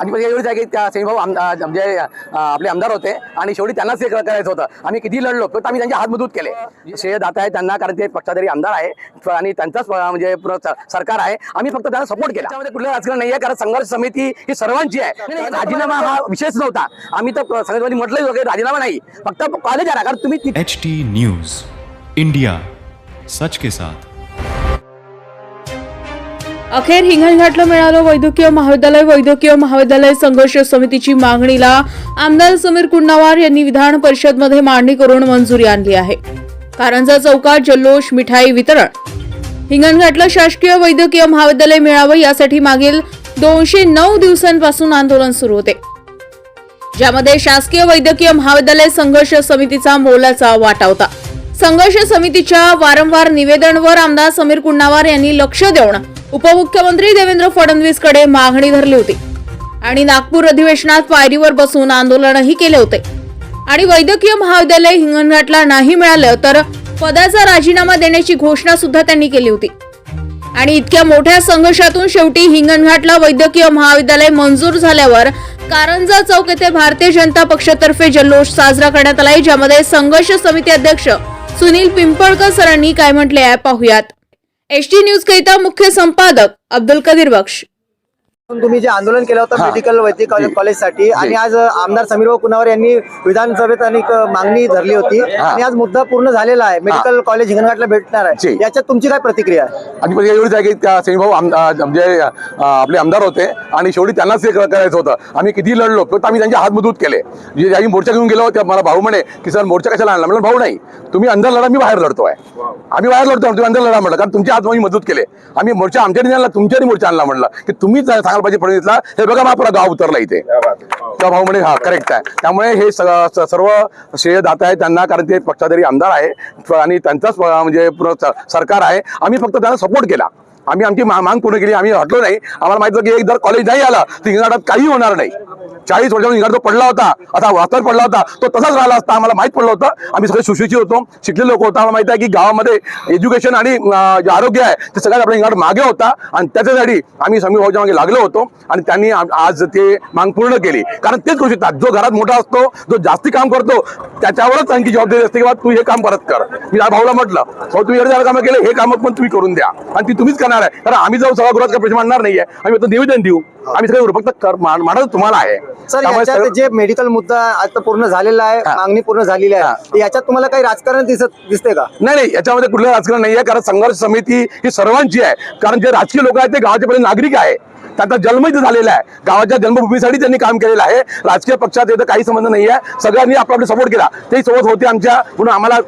आणि म्हणजे एवढीच आहे की त्या भाऊ म्हणजे आपले आमदार होते आणि शेवटी त्यांनाच हे करायचं होतं. आम्ही किती लढलो पण आम्ही त्यांचे हात मजबूत केले. श्रेय दाता आहे त्यांना कारण ते पक्षाधारी आमदार आहे. आणि त्यांचाच म्हणजे सरकार आहे. आम्ही फक्त त्यांना सपोर्ट केला. त्यामध्ये कुठलं राजकारण नाही आहे कारण संघर्ष समिती ही सर्वांची आहे. राजीनामा हा विषयच नव्हता. आम्ही तर संघटनेमध्ये म्हटलंच होतं की राजीनामा नाही. फक्त कॉलेज आहे कारण तुम्ही ति- एच टी न्यूज इंडिया सच के साथ. अखेर हिंगणघाटला मिळालं वैद्यकीय महाविद्यालय वैद्यकीय महाविद्यालय संघर्ष समितीची मागणीला आमदार समीर कुंडावार यांनी विधान परिषदमध्ये मांडणी करून मंजुरी आणली आहे. कारंजा चौकात जल्लोष मिठाई वितरण. हिंगणघाटला शासकीय वैद्यकीय महाविद्यालय मिळावं यासाठी मागील दोनशे नऊ दिवसांपासून आंदोलन सुरू होते. ज्यामध्ये शासकीय वैद्यकीय महाविद्यालय संघर्ष समितीचा मोलाचा वाटा होता. संघर्ष समितीच्या वारंवार निवेदनवर आमदार समीर कुंडावार यांनी लक्ष देऊन उपमुख्यमंत्री देवेंद्र फडणवीसकडे मागणी धरली होती. आणि नागपूर अधिवेशनात पायरीवर बसून आंदोलनही केले होते. आणि वैद्यकीय महाविद्यालय हिंगणघाटला नाही मिळालं तर पदाचा राजीनामा देण्याची घोषणा सुद्धा त्यांनी केली होती. आणि इतक्या मोठ्या संघर्षातून शेवटी हिंगणघाटला वैद्यकीय महाविद्यालय मंजूर झाल्यावर कारंजा चौक येथे भारतीय जनता पक्षातर्फे जल्लोष साजरा करण्यात आलाय ज्यामध्ये संघर्ष समिती अध्यक्ष सुनील पिंपळकर सरांनी काय म्हटले आहे पाहुयात. एच टी न्यूज करिता मुख्य संपादक अब्दुल कदीर बक्ष तुम्ही जे आंदोलन केलं होतं हा. मेडिकल वैद्यकीय कॉलेज- कॉलेजसाठी आणि आज आमदार समीर कुणावर यांनी विधानसभेत अनेक मागणी धरली होती. आणि आज मुद्दा पूर्ण झालेला आहे. मेडिकल कॉलेज हिंगणघाटला भेटणार आहे. याच्यात तुमची काय प्रतिक्रिया आहे? आणि म्हणजे एवढीच आहे की त्या भाऊ म्हणजे आपले आमदार होते आणि शेवटी त्यांनाच हे क- करायचं होतं. आम्ही किती लढलो पण आम्ही त्यांचे हात मजबूत केले. जे आम्ही मोर्चा घेऊन गेलो त्या मला भाऊ म्हणे की सर मोर्चा कशाला आणला? म्हणलं भाऊ नाही. तुम्ही अंदर लढा मी बाहेर लढतोय आम्ही बाहेर लढतो तुम्ही अंदर लढा म्हटलं कारण तुमचे हात आम्ही मजबूत केले. आम्ही मोर्चा आमच्याकडे आणला तुमच्याकडे मोर्चा आणला म्हटलं की तुम्हीच पाहिजे फडणवीसला हे बघा मग आपला गाव उतरला इथे. तेव्हा भाऊ म्हणे हा करेक्ट आहे. त्यामुळे हे सर्व श्रेय दाता आहे त्यांना कारण ते पक्षाधारी आमदार आहे आणि त्यांचाच म्हणजे सरकार आहे. आम्ही फक्त त्यांना सपोर्ट केला. आम्ही आमची मांग पूर्ण केली आम्ही हटलो नाही. आम्हाला माहीत होतं की एक जर कॉलेज नाही आला तर हिंगणाटात काही होणार नाही. चाळीस वर्षांनी हिंगणाट पडला होता. आता वास्तव पडला होता. तो तसाच राहिला असता. आम्हाला माहीत पडलं होतं. आम्ही सगळे सुशिक्षित होतो. शिकले लोक होतो. आम्हाला माहीत आहे की गावामध्ये एज्युकेशन आणि जे आरोग्य आहे ते सगळ्यात आपल्या हिंगाट मागे होता. आणि त्याच्यासाठी आम्ही समीर भाऊच्या मागे लागलो होतो. आणि त्यांनी आज ते मांग पूर्ण केली. कारण तेच करू शकतात जो घरात मोठा असतो जो जास्ती काम करतो त्याच्यावरच आणखी जबाबदारी असते किंवा तू हे काम परत कर. मी भाऊला म्हटलं भाऊ तुम्ही एवढे कामं केले हे काम पण तुम्ही करून द्या. आणि ती तुम्हीच करणार आहे. कारण आम्ही जाऊ सभागृहात काही प्रश्न मांडणार नाहीये. आम्ही आता निवेदन देऊ. आम्ही सगळे फक्त कर- मा- मांडायचं तुम्हाला आहे. सर याच्यात जे मेडिकल मुद्दा आता पूर्ण झालेला आहे. मागणी पूर्ण झालेली. आहे याच्यात तुम्हाला काही राजकारण दिसत दिसते का नाही नाही याच्यामध्ये कुठलं राजकारण नाही आहे कारण संघर्ष समिती ही सर्वांची आहे कारण जे राजकीय लोक आहेत ते गावाचे पहिले नागरिक आहे त्यांचा जन्म इथे झालेला आहे. गावाच्या जन्मभूमीसाठी त्यांनी काम केलेलं आहे. राजकीय पक्षात इथं काही संबंध नाही आहे. सगळ्यांनी आपला सपोर्ट केला. ते सोबत होते आमच्या. म्हणून आम्हाला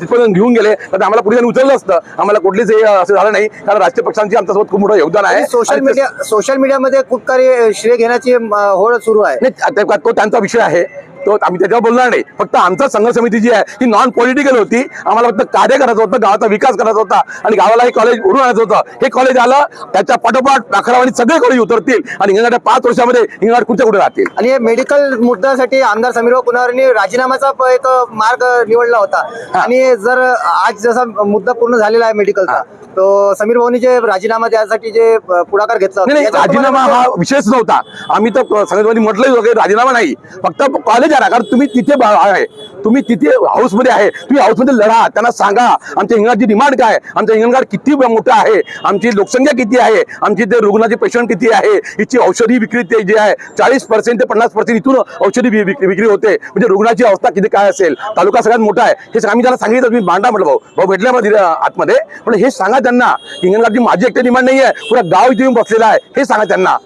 तिथपर्यंत घेऊन गेले. तर आम्हाला पुढे उचललं असतं. आम्हाला कुठलीच हे असं झालं नाही. कारण राजकीय पक्षांची आमच्यासोबत खूप मोठं योगदान आहे. सोशल मीडिया सोशल मीडियामध्ये खूप काही श्रेय घेण्याची होळ सुरू आहे. तो त्यांचा विषय आहे. तो आम्ही त्याच्यावर बोलणार नाही. फक्त आमचा संघ समिती जी आहे ही नॉन पॉलिटिकल होती. आम्हाला फक्त कार्य करायचं होतं गावाचा विकास करायचा होता आणि गावाला हे कॉलेज उडून आणायचं होतं. हे कॉलेज आलं त्याच्या पाठोपाठ अकरावानी सगळे कॉलेज उतरतील आणि हिंगणाच्या पाच वर्षामध्ये हिंगणाट कुठे कुठे राहतील? आणि हे मेडिकल मुद्द्यासाठी आमदार समीर कुणावरनी राजीनामाचा प- एक मार्ग निवडला होता. आणि जर आज जसा मुद्दा पूर्ण झालेला आहे मेडिकलचा तो समीर भाऊनी जे राजीनामा द्यासाठी जे पुढाकार घेतला राजीनामा हा विषयच नव्हता. आम्ही तर होतं की राजीनामा नाही. फक्त कॉलेज आहे ना कारण तुम्ही तिथे आहे. तुम्ही तिथे हाऊसमध्ये आहे. तुम्ही हाऊसमध्ये लढा त्यांना सांगा आमच्या हिंगणाची डिमांड काय आमच्या हिंगणघाट किती मोठं आहे? आमची लोकसंख्या किती आहे? आमची ते रुग्णाचे पेशंट किती आहे? हिची औषधी विक्री ते जे आहे चाळीस पर्सेंट ते पन्नास पर्सेंट इथून औषधी विक्री होते. म्हणजे रुग्णाची अवस्था किती काय असेल? तालुका सगळ्यात मोठा आहे. हे सगळं आम्ही त्यांना सांगितलं तुम्ही मांडा म्हटलं भाऊ. भाऊ भेटल्या मला आतमध्ये. पण हे सांगा त्यांना हिंगणघाटची माझी एकटे डिमांड नाही आहे पुरा गाव इथे येऊन बसलेला आहे. हे सांगा त्यांना.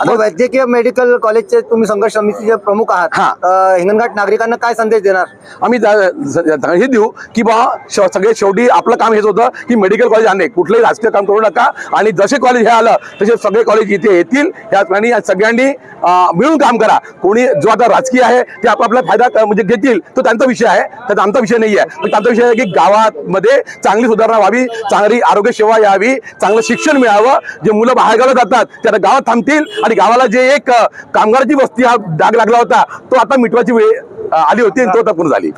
आता वैद्यकीय मेडिकल कॉलेजचे तुम्ही संघर्ष समितीचे प्रमुख आहात. हा. अ, हिंगणघाट नागरिकांना काय संदेश देणार? आम्ही ज- हे देऊ की बा श- सगळे शेवटी आपलं काम हेच होतं की मेडिकल कॉलेज आणणे. कुठलंही राजकीय काम करू नका. आणि जसे कॉलेज हे आलं तसे सगळे कॉलेज इथे येतील. याप्रमाणे या सगळ्यांनी अं, मिळून काम करा. कोणी जो आता राजकीय आहे ते आपापला फायदा क- म्हणजे घेतील तो त्यांचा विषय आहे. त्यात आमचा विषय नाही आहे पण त्यांचा विषय आहे की गावामध्ये चांगली सुधारणा व्हावी चांगली आरोग्य सेवा यावी चांगलं शिक्षण मिळावं. जे मुलं बाहेर गावाला जातात ते आता गावात थांबतील आणि गावाला जे एक कामगाराची वस्ती हा डाग लागला होता तो आता मिटवायची वेळ आली होती आणि तो आता पूर्ण झाली